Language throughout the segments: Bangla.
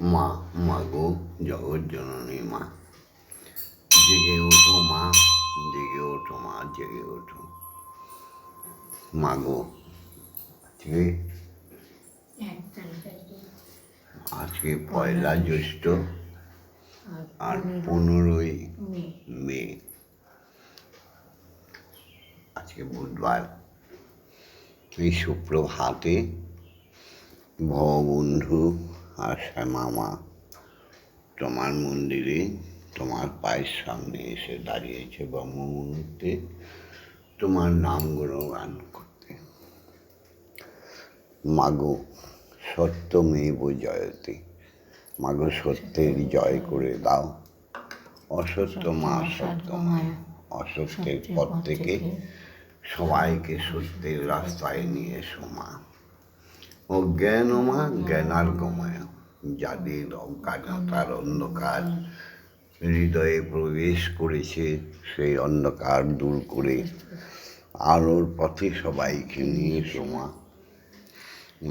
মা মাগো জগৎ জননী মা। জেগে ওঠো মা জেগে ওঠো মা জেগে ওঠো। মাগো আজকে আজকে পয়লা জ্যৈষ্ঠ আর পনেরোই মে। আজকে বুধবার। এই সুপ্রভাতে ভববন্ধু আর শ্যামামা তোমার মন্দিরে তোমার পায়ের সামনে এসে দাঁড়িয়েছে ব্রহ্ম মুহূর্তে তোমার নাম গুণগান করতে। মাগো সত্যমেব জয়তে। মাগো সত্যের জয় করে দাও। অসত্য মা সত্য সত্যময় অসত্যের পথ থেকে সবাইকে সত্যের রাস্তায় নিয়ে এসো মা। অজ্ঞান মা জ্ঞানার গময় যাদের অজ্ঞানতার অন্ধকার হৃদয়ে প্রবেশ করেছে, সেই অন্ধকার দূর করে আলোর পথে সবাইকে নিয়ে এসো মা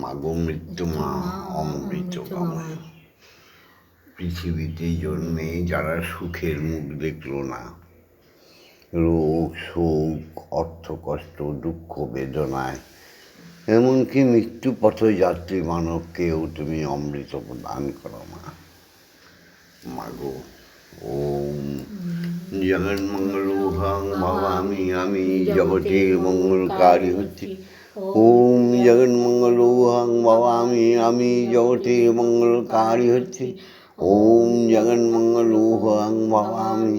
মাগো মৃত্যু মা অমৃত গময় পৃথিবীতে জন্মে যারা সুখের মুখ দেখল না, রোগ, শোক অর্থ কষ্ট দুঃখ, বেদনায় এমনকি মৃত্যু পথযাত্রী মানবকেও তুমি অমৃত প্রদান করো মা। মাগো, ওম জগন্মঙ্গলোহং ভবামি, আমি জগতের মঙ্গলকারী হচ্ছি। ওম জগন্মঙ্গলোহং ভবামি, আমি জগতের মঙ্গলকারী হচ্ছি। ওম জগন্মঙ্গলোহং ভবামি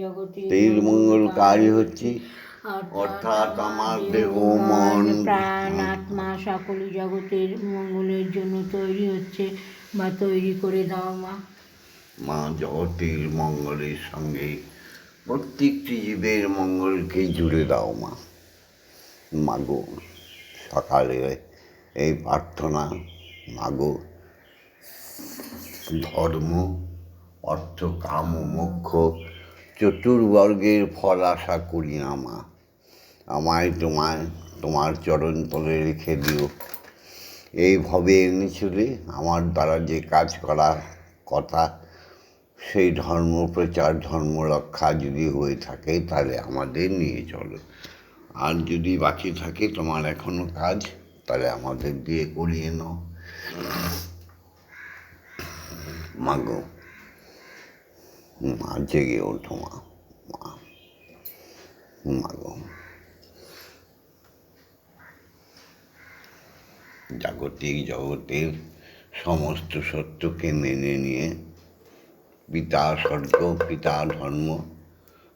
জগতে মঙ্গলকারী হচ্ছি। অর্থাৎ আমার দেহ মন প্রাণ আত্মা। সকল জগতের মঙ্গলের জন্য তৈরি হচ্ছে বা তৈরি করে দাও মা। মা জগতের মঙ্গলের সঙ্গে প্রত্যেকটি জীবের মঙ্গলকে জুড়ে দাও মা। মাগো সকালে এই প্রার্থনা মাগো ধর্ম অর্থ কাম মোক্ষ চতুর্বর্গের ফল আশা করি না মা। আমায় তোমায়, তোমার চরণ তলে রেখে দিও। এইভাবে এনেছিলে আমার দ্বারা যে কাজ করা কথা, সেই ধর্ম প্রচার, ধর্ম রক্ষা যদি হয়ে থাকে, তাহলে আমাদের নিয়ে চলো। আর যদি বাকি থাকে তোমার এখনও কাজ, তাহলে আমাদের দিয়ে করিয়ে নাও। মাগো মা জেগে ওঠো মা মা মাগো জাগতিক জগতের সমস্ত সত্যকে মেনে নিয়ে পিতা স্বর্গ, পিতা ধর্ম,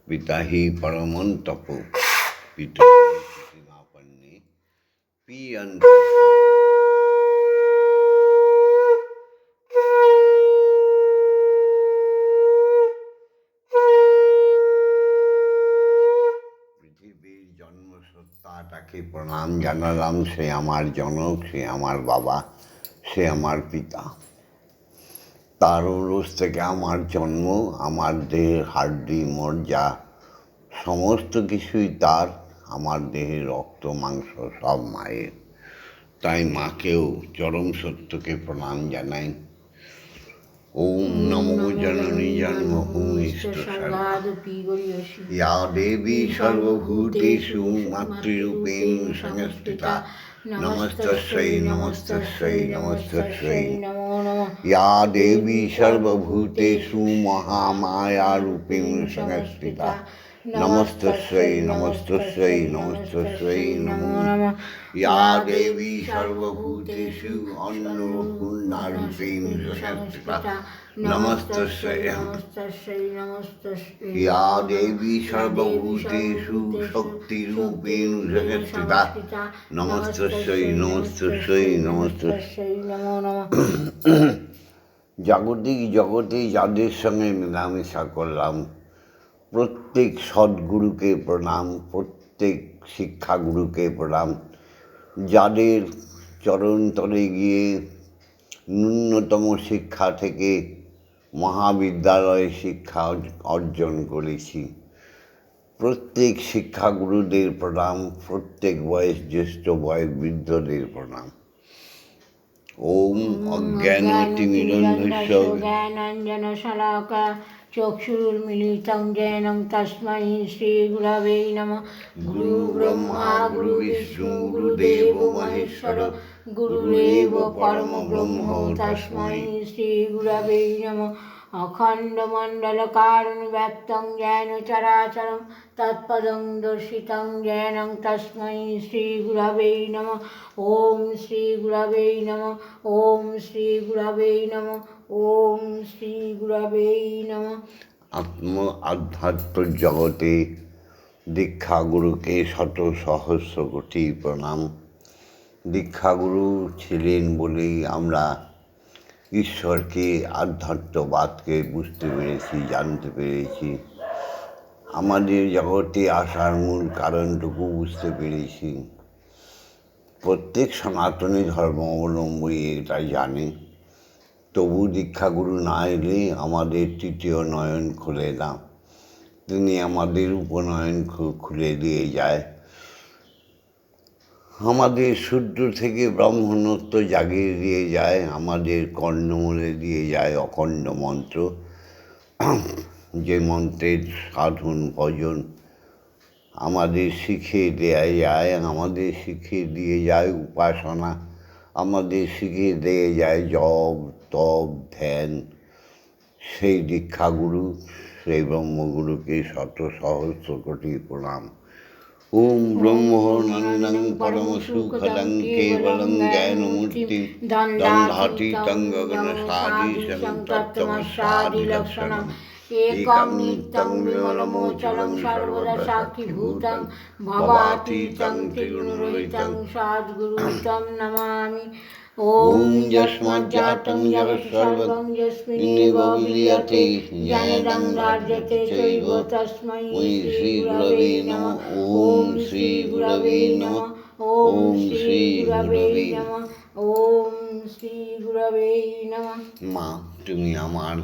পিতা হি পরমন তপ পিতা পিয়ন্ত জন্মসত্তাটাকে প্রণাম জানালাম, সে আমার জনক, সে আমার বাবা, সে আমার পিতা। তার রোজ থেকে আমার জন্ম, আমার দেহের হাড্ডি মর্যা সমস্ত কিছুই তার, আমার দেহের রক্ত, মাংস, সব মায়ের। তাই মাকেও চরম সত্যকে প্রণাম জানাই। ओम नमो जननी जन्मभूमिष्ठ या देवी सर्वभूतेषु मातृरूपेण संस्थिता। नमस्तस्यै नमस्तस्यै नमस्तस्यै। या देवी सर्वभूतेषु महामायारूपेण संस्थिता। नमस्तस्यै नमस्तस्यै नमस्तस्यै नमो नमः या देवी सर्वभूतेषु अन्नपूर्णारूपेण संस्थिता नमस्तस्यै নমস্তস্যৈ নমস্তস্যৈ या देवी सर्वभूतेषु शक्तिरूपेण जगत्स्थिता नमस्तस्यै नमस्तस्यै नमस्तस्यै তস্যৈ নমো নমঃ জাগতিক জগতে যাদের সঙ্গে মেলামেশা করলাম প্রত্যেক সদ্গুরুকে প্রণাম প্রত্যেক শিক্ষাগুরুকে প্রণাম। যাদের চরণতলে গিয়ে ন্যূনতম শিক্ষা থেকে মহাবিদ্যালয়ে শিক্ষা অর্জন করেছি প্রত্যেক শিক্ষাগুরুদের প্রণাম প্রত্যেক বয়স জ্যেষ্ঠ বয়স বৃদ্ধদের প্রণাম। ওম অজ্ঞানতিমিরন্ধস্য জ্ঞানাঞ্জনশলাকা चक्षुरुर्मिलितं जैनं तस्मै श्रीगुरवे नमः गुरुब्रह्मा गुरुविष्णु गुरुदेवो महेश्वर गुरुरेव परमब्रह्म तस्मै श्रीगुरवे नमः অখণ্ডমণ্ডলকারুণব্যাপ্তং জ্ঞানচরাচরম তৎপদং দর্শিতং জ্ঞানং তস্মৈ শ্রীগুরবে নম ওম শ্রীগুরবে নম ওম শ্রীগুরবে নম ওম শ্রীগুরবে নম আত্ম আধ্যাত্ম জগতে দীক্ষাগুরুকে শত সহস্র কোটি প্রণাম দীক্ষাগুরু ছিলেন বলেই আমরা ঈশ্বরকে আধ্যাত্মবাদকে বুঝতে পেরেছি, জানতে পেরেছি। আমাদের জগতে আসার মূল কারণটুকু বুঝতে পেরেছি। প্রত্যেক সনাতনী ধর্ম অবলম্বী এটা জানে। তবু দীক্ষাগুরু না এলে আমাদের তৃতীয় নয়ন খুলে না। তিনি আমাদের উপনয়ন খুলে দিয়ে যায়। আমাদের সূর্য থেকে ব্রাহ্মণত্ব জাগিয়ে দিয়ে যায় আমাদের কর্ণমূলে দিয়ে যায় অখণ্ড মন্ত্র। যে মন্ত্রের সাধন, ভজন আমাদের শিখিয়ে দেয়া যায়, আমাদের শিখিয়ে দিয়ে যায় উপাসনা, আমাদের শিখিয়ে দিয়ে যায় জপ তব ধ্যান। সেই দীক্ষাগুরু, সেই ব্রহ্মগুরুকে শত সহস্র কোটি প্রণাম। ওম ব্রহ্ম নন্দং পরম সুখদং কেবলং জ্ঞানমূর্তি দণ্ডাতি তং গগন সাদিশং তত্ত্বমসাদি লক্ষণম एकं नित्यं विमलमोचलं सर्वदा साक्षिभूतं भवातीतं त्रिगुणरहितं सद्गुरुतं नमामि ॐ यस्माज्जातं जगत् सर्वं यस्मिन्नेव विलीयते जनिदं राज्यते चैव तस्मै श्रीगुरवे नमः ॐ श्रीगुरवे नमः ॐ श्रीगुरवे नमः ॐ श्रीगुरवे नमः মা তুমি আমার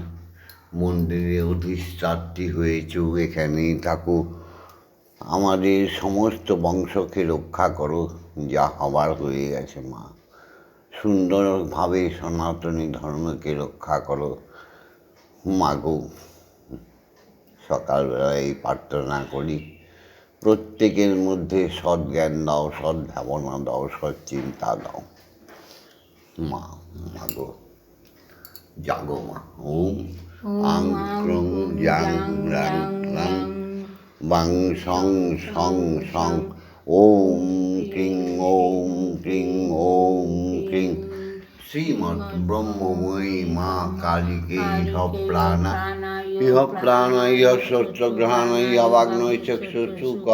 মন্দিরে অধিষ্ঠাত্রী হয়েছ এখানেই থাকো। আমাদের সমস্ত বংশকে রক্ষা করো, যা হবার হয়ে গেছে, মা। সুন্দরভাবে সনাতনী ধর্মকে রক্ষা করো। মাগো সকালবেলা এই প্রার্থনা করি, প্রত্যেকের মধ্যে সৎ জ্ঞান দাও সৎ ভাবনা দাও সৎ চিন্তা দাও। মা, মাগো, জাগো মা, ওম। আং ক্রং জাং রাং রাং বাং সং সং সং ওম ক্রিং ওম ক্রিং ওম ক্রিং শ্রীমৎ ব্রহ্মময়ী মা কালীকে ইহ প্রাণা ইহ প্রাণ ইহ সত্যগ্রহণ ইহ বাগ্নয় চক্ষুশুক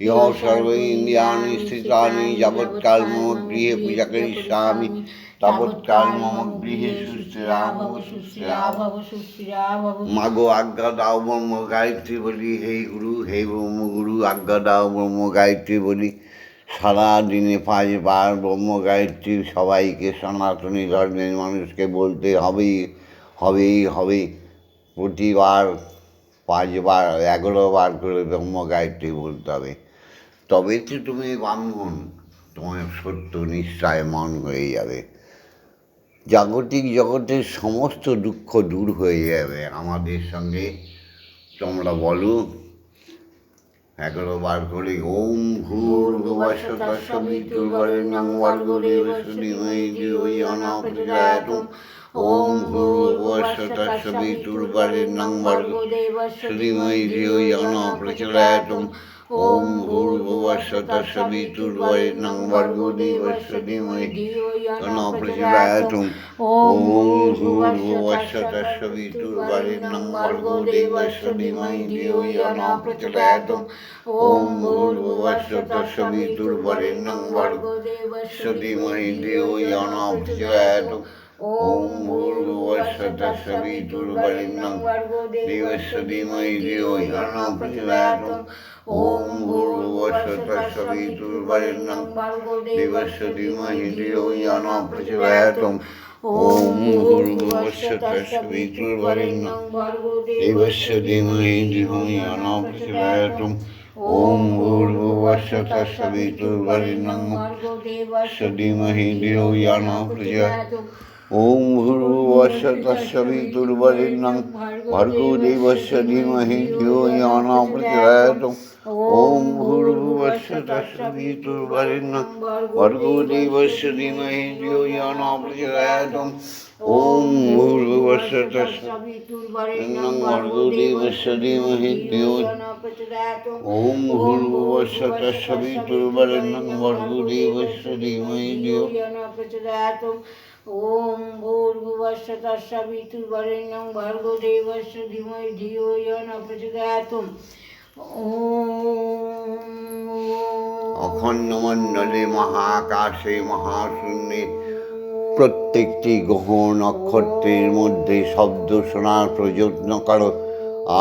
ইহ সর্ব ইন্দ্রিয়াণি স্থিতানি যাবৎকাল মম গৃহে পূজা করিষ্যামি তাবৎকাল মম গৃহে। সুস্থিরা ভব মাগো আজ্ঞা দাও ব্রহ্ম গায়ত্রী বলি হে গুরু হে ব্রহ্মগুরু আজ্ঞা দাও ব্রহ্ম গায়ত্রী বলি। সারা দিনে পাঁচবার ব্রহ্ম গায়ত্রী সবাইকে সনাতনী ধর্মের মানুষকে বলতে হবেই হবেই হবে প্রতিবার পাঁচবার এগারো বার করে ব্রহ্ম গায়ত্রী বলতে হবে। তবে তো তুমি ব্রাহ্মণ তোমার সত্য নিশ্চয় মন হয়ে যাবে। জাগতিক জগতের সমস্ত দুঃখ দূর হয়ে যাবে। আমাদের সঙ্গে তোমরা বলো। এগারো বার করে ওম ভূর ওম ভূর্ভুবস্বতস্বিতুর্বরেণ্যং ভর্গো দেবস্য ধীমহি ধিয়ো য়ো ন প্রচোদয়াৎ ওম ভূর্ভুবস্বতস্বিতুর্বরেণ্যং ভর্গো দেবস্য ধীমহি ধিয়ো য়ো ন প্রচোদয়াৎ ওম ভূর্ভুবস্বতস্বিতুর্বরেণ্যং দেবস্য ধীমহি ধিয়ো য়ো ন প্রচোদয়াৎ ওম ॐ भूर्भुवस्सतस्सवितुर्वरिण्यं देवस्य धीमहि धियो ह्यो प्रचोदयात् ॐ भूर्भुवस्सतस्सवितुर्वरिण्यं देवस्य धीमहि धियो ह्यो प्रचोदयात् ॐ भूर्भुवस्सतस्सवितुर्वरिण्यं देवस्य धीमहि धियो ह्यो प्रचोदयात् ॐ भूर्भुवस्सतस्सवितुर्वरिण्यं देवस्य धीमहि धियो ह्यो प्रचोदयात् ওম ভূর্ভুবস্য তস্যভিতুর্বরেণ্যং ভর্গদেবস্য ধীমহি ধিও জ্ঞানাপ্রতিদায়ত ওম ভূর্ভুবস্য তস্যভিতুর্বরেণ্যং ভর্গদেবস্য ধীমহি ধিও জ্ঞানাপ্রতিদায়ত ওম ভূর্ভুবস্য তস্যভিতুর্বরেণ্যং ভর্গদেবস্য ধীমহি ধিও ওম ভূর্ভুবস্য তস্যভিতুর্বরেণ্যং ভর্গদেবস্য ধীমহি ধিও জ্ঞানাপ্রতিদায়ত ওম ভূর্ভুবস্য তস্য পিতুর্বরেণ্যং ভার্গো দেবস্য ধীমহি ধিও ন প্রচোদয়াতুম অখণ্ডমণ্ডলে মহাকাশে মহাশূন্যে প্রত্যেকটি গ্রহ নক্ষত্রের মধ্যে শব্দ শোনার প্রযত্ন কারও।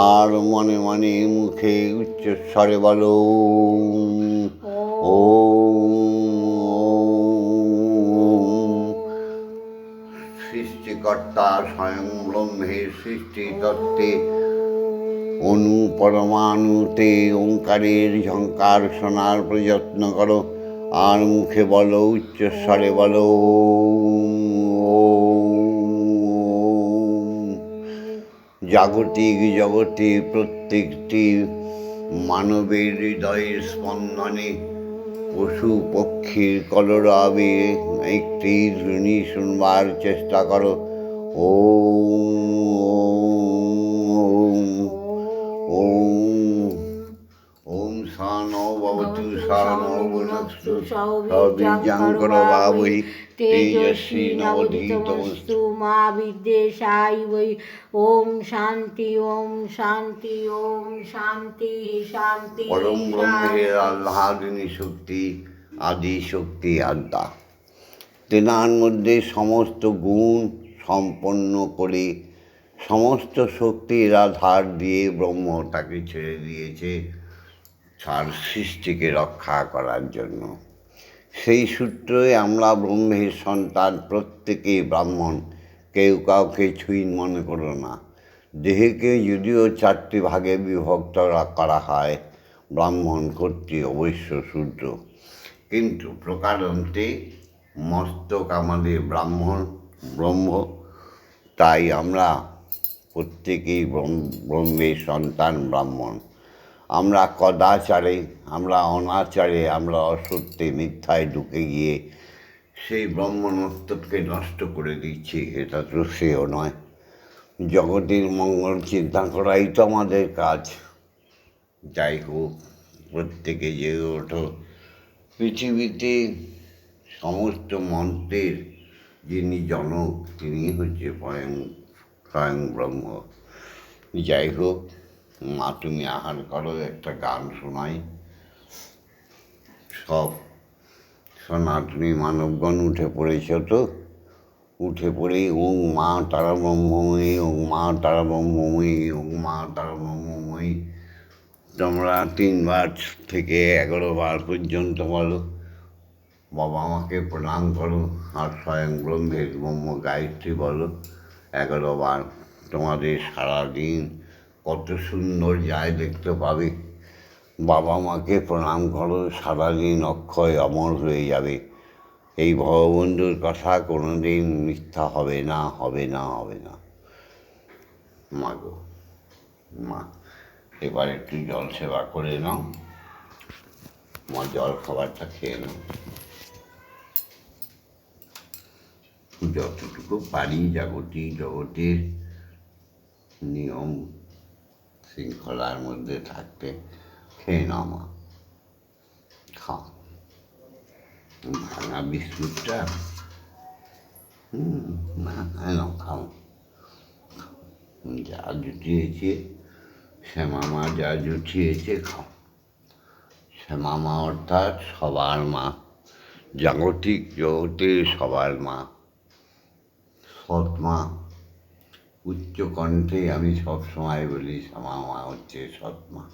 আর মনে মনে মুখে উচ্চস্বরে বলো সৃষ্টিকর্তা স্বয়ং ব্রহ্মের সৃষ্টি তত্ত্বে অনু পরমাণুতে ওঙ্কারের ঝঙ্কার শোনার প্রযত্ন করো, আর মুখে বলো উচ্চস্বরে বলো। জাগতিক জগতে প্রত্যেকটি মানবের হৃদয়ের স্পন্দনে পশু পক্ষীর কলরবে একটি ধ্বনি শুনবার চেষ্টা করো তেজস্বী নবধীতমস্তু মা বিদ্বেষাই বৈ ওম শান্তি ওম শান্তি ওম শান্তি শান্তি পরম ব্রহ্মের আহ্লাদিনী শক্তি আদি শক্তি আড্ডা তেনার মধ্যে সমস্ত গুণ সম্পন্ন করে। সমস্ত শক্তির আধার দিয়ে ব্রহ্ম তাকে ছেড়ে দিয়েছে তার সৃষ্টিকে রক্ষা করার জন্য। সেই সূত্রে আমরা ব্রহ্মের সন্তান প্রত্যেকেই ব্রাহ্মণ। কেউ কাউকে ছুঁইন মনে করো না। দেহকে যদিও চারটি ভাগে বিভক্ত করা হয়, ব্রাহ্মণ ক্ষত্রিয় অবশ্য শূদ্র কিন্তু প্রকারান্তে মস্তক আমাদের ব্রাহ্মণ, ব্রহ্ম তাই আমরা প্রত্যেকেই ব্রহ্ম- ব্রহ্মের সন্তান ব্রাহ্মণ। আমরা কদাচারে, আমরা অনাচারে, আমরা অসত্যে, মিথ্যায় ঢুকে গিয়ে সেই ব্রহ্মণত্বকে নষ্ট করে দিচ্ছি, এটা তো সেও নয়। জগতের মঙ্গল চিন্তা করাই তো আমাদের কাজ। যাই হোক, প্রত্যেকে যে ওঠো। পৃথিবীতে সমস্ত মন্ত্রের যিনি জনক, তিনি হচ্ছে স্বয়ং স্বয়ং ব্রহ্ম। যাই হোক, মা তুমি আহার করো, একটা গান শোনাই। সব সনাতনী মানবগণ উঠে পড়েছ তো? উঠে পড়ে, ওং মা তারা ব্রহ্মময়ী ওং মা তারা ব্রহ্মময়ী ওং মা তারা ব্রহ্মময়ী তোমরা তিনবার থেকে এগারো বার পর্যন্ত বলো। বাবা মাকে প্রণাম করো, আর স্বয়ং ব্রহ্মের ব্রহ্ম গায়ত্রী বলো এগারো বার তোমাদের সারাদিন কত সুন্দর যায় দেখতে পাবে। বাবা মাকে প্রণাম করো, সারাদিন অক্ষয় অমর হয়ে যাবে। এই ভগবন্ধুর কথা কোনোদিন মিথ্যা হবে না হবে না হবে না। মা গো, মা, এবার একটু জল সেবা করে নাও। মা জল খাবারটা খেয়ে নাও। যতটুকু পারি জাগতিক জগতের নিয়ম শৃঙ্খলার মধ্যে থাকতে খেয়ে নাও মা। খাও। ভাঙা বিস্কুটটা খাও। যা জুটিয়েছে শ্যামা মা যা জুটিয়েছে, খাও। শ্যামা মা অর্থাৎ সবার মা, জাগতিক জগতের সবার মা। সৎ মা উচ্চ কণ্ঠে আমি সবসময় বলি শ্যামা মা হচ্ছে সৎ মা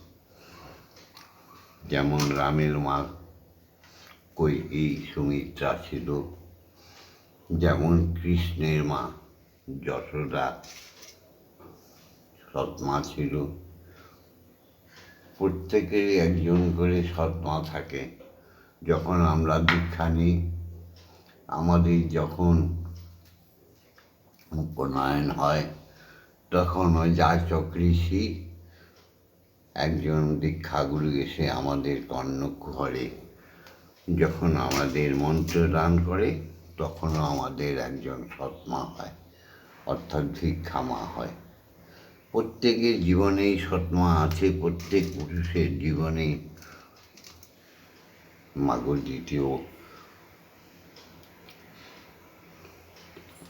যেমন রামের মা কই এই সুমিত্রা ছিল। যেমন কৃষ্ণের মা যশোদা সৎমা ছিল। প্রত্যেকেরই একজন করে সৎমা থাকে। যখন আমরা দীক্ষা নিই, আমাদের যখন উপনয়ন হয়। তখন ওই যাচক ঋষি একজন দীক্ষাগুরু এসে আমাদের কর্ণকুহরে যখন আমাদের মন্ত্র দান করে, তখনও আমাদের একজন সৎমা হয়, অর্থাৎ ভিক্ষা মা হয়। প্রত্যেকের জীবনেই সৎমা আছে, প্রত্যেক পুরুষের জীবনেই। মাগো দ্বিতীয়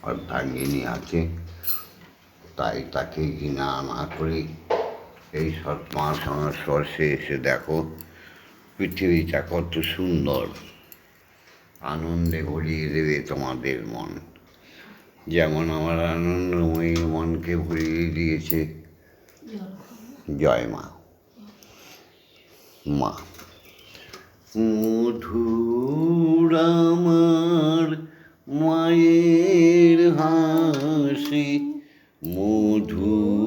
অর্ধাঙ্গিনী আছে। তাই তাকে ঘৃণা না করে এই সৎমা সংস্পর্শে এসে দেখো পৃথিবীটা কত সুন্দর। আনন্দে ভরিয়ে দেবে তোমাদের মন। যেমন আমার আনন্দময়ী মনকে ভরিয়ে দিয়েছে। জয় মা। মা। মধুর আমার মায়ের হাসি মধুর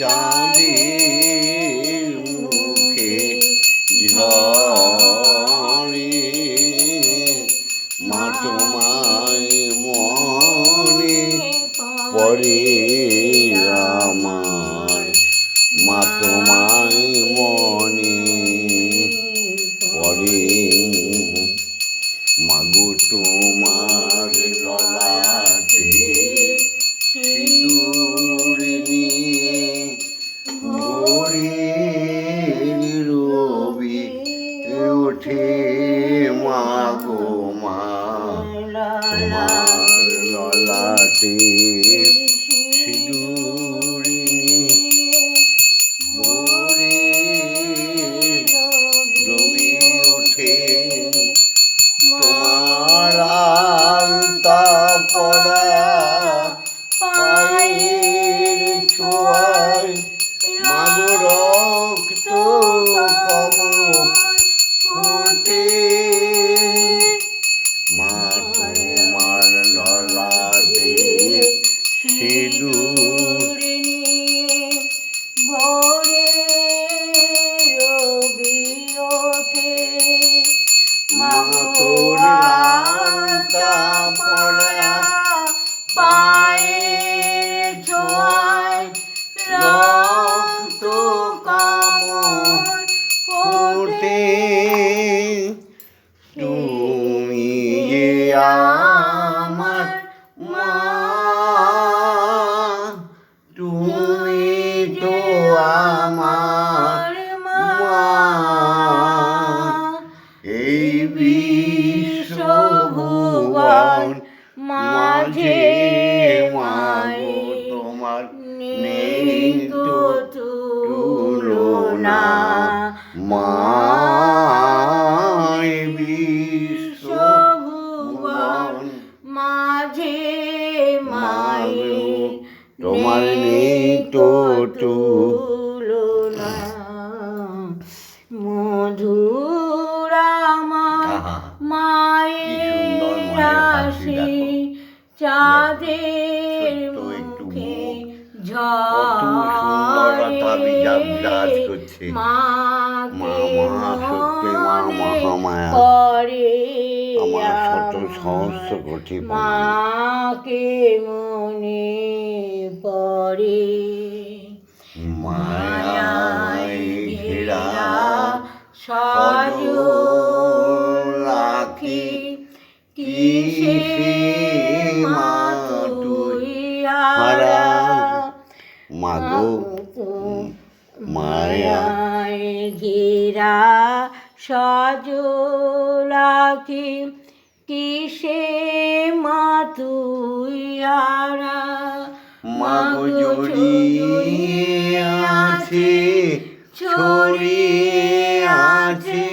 চাঁদের তুলনা মধুর আমার আহা, মায়ের দেখো। চাঁদের মুখে ঝরে। মাকে মনে করে কোটি মাকে মনে পড়ে ঘেরা সজল আখি কিসে মা তুই মাগো মায়ায় ঘেরা সজলাকে কিসে মা তুই হারা মাগো জড়িয়ে আছে ছড়িয়ে আছে।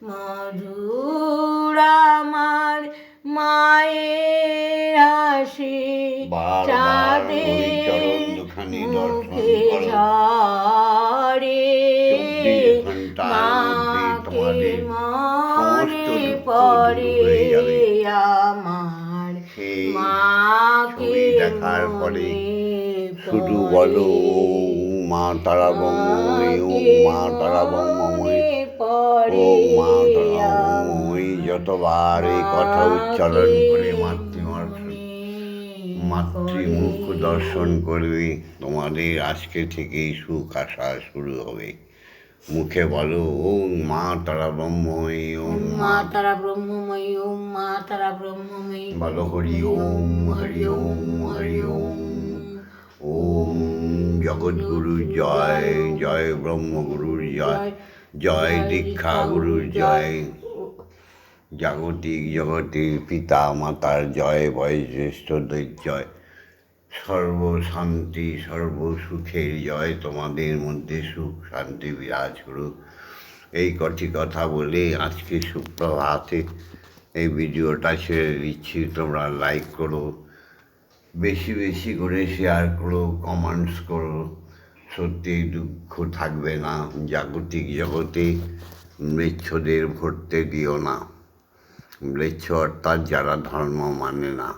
মধুর আমার মায়ের হাসি চাঁদের দর্শন মুখে ঝরে মাকে মনে পড়ে যাবে। আমার মাকে দেখার পরে শুধু বলো মা তারা ব্রহ্মময়ী ওম মা তারা ব্রহ্মময়ী ও মা তারা যতবার এই কথা উচ্চারণ করে মাতৃমার মাতৃমুখ দর্শন করবে। তোমাদের আজকে থেকেই সুখ আসা শুরু হবে। মুখে বলো ওম মা তারা ব্রহ্মময়ী ওম মা মা তারা ব্রহ্মময়ী ওম মা তারা ব্রহ্মময়ী। বলো হরি ওম হরি ওম হরি ওম। ওম জগৎগুরু জয় জয় ব্রহ্মগুরুর জয় জয় দীক্ষা গুরুর জয় জাগতিক জগতের পিতা মাতার জয় বয়োজ্যেষ্ঠদের জয়। সর্বশান্তি সর্বসুখের জয় তোমাদের মধ্যে সুখ শান্তি বিরাজ করুক। এই কটি কথা বলে আজকে সুপ্রভাতে এই ভিডিওটা ছেড়ে দিচ্ছি। তোমরা লাইক করো বেশি বেশি করে শেয়ার করো কমেন্টস করো। সত্যি দুঃখ থাকবে না, জাগতিক জগতে মৃচ্ছদের ভরতে দিও না। মৃচ্ছ অর্থাৎ যারা ধর্ম মানে না।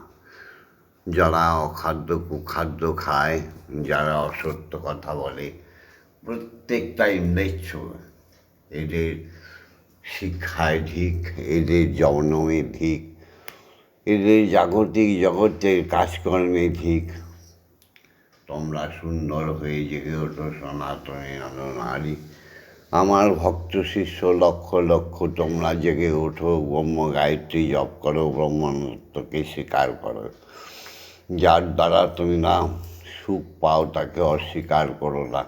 যারা অখাদ্য কুখাদ্য খায়, যারা অসত্য কথা বলে, প্রত্যেকটাই মৃচ্ছ এদের শিক্ষায় ধিক এদের জন্মে ধিক এদের জাগতিক জগতের কাজকর্মে ধিক তোমরা সুন্দর হয়ে জেগে ওঠো সনাতনী নারী আমার ভক্ত শিষ্য লক্ষ লক্ষ তোমরা জেগে ওঠো ব্রহ্ম গায়ত্রী জপ করো ব্রহ্মত্বকে স্বীকার করো। যার দ্বারা তুমি না সুখ পাও তাকে অস্বীকার করো না।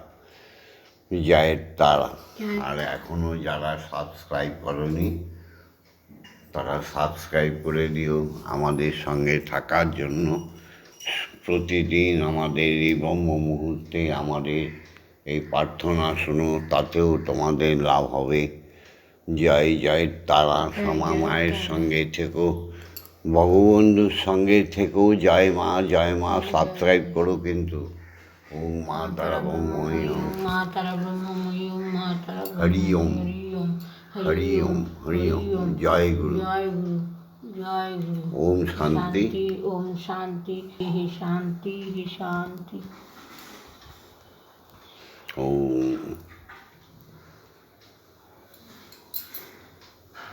জয়ের তারা আর এখনও যারা সাবস্ক্রাইব করনি তারা সাবস্ক্রাইব করে দিও আমাদের সঙ্গে থাকার জন্য। প্রতিদিন আমাদের এই ব্রহ্ম মুহূর্তে আমাদের এই প্রার্থনা শুনো তাতেও তোমাদের লাভ হবে। জয় জয় তারা শ্যামা মায়ের সঙ্গে থেকো। ভগবন্ধুর সঙ্গে থেকেও জয় মা জয় মা সাবস্ক্রাইব করো কিন্তু। মা তারা ওম মা তারা ব্রহ্মময়ী মা তারা হরি ওম। ব্রহ্মময়ী, হরি ওম হরি ওম। জয় গুরু। জয় গুরু। জয় গুরু ওম শান্তি ওম শান্তি হি শান্তি হি শান্তি। ওম।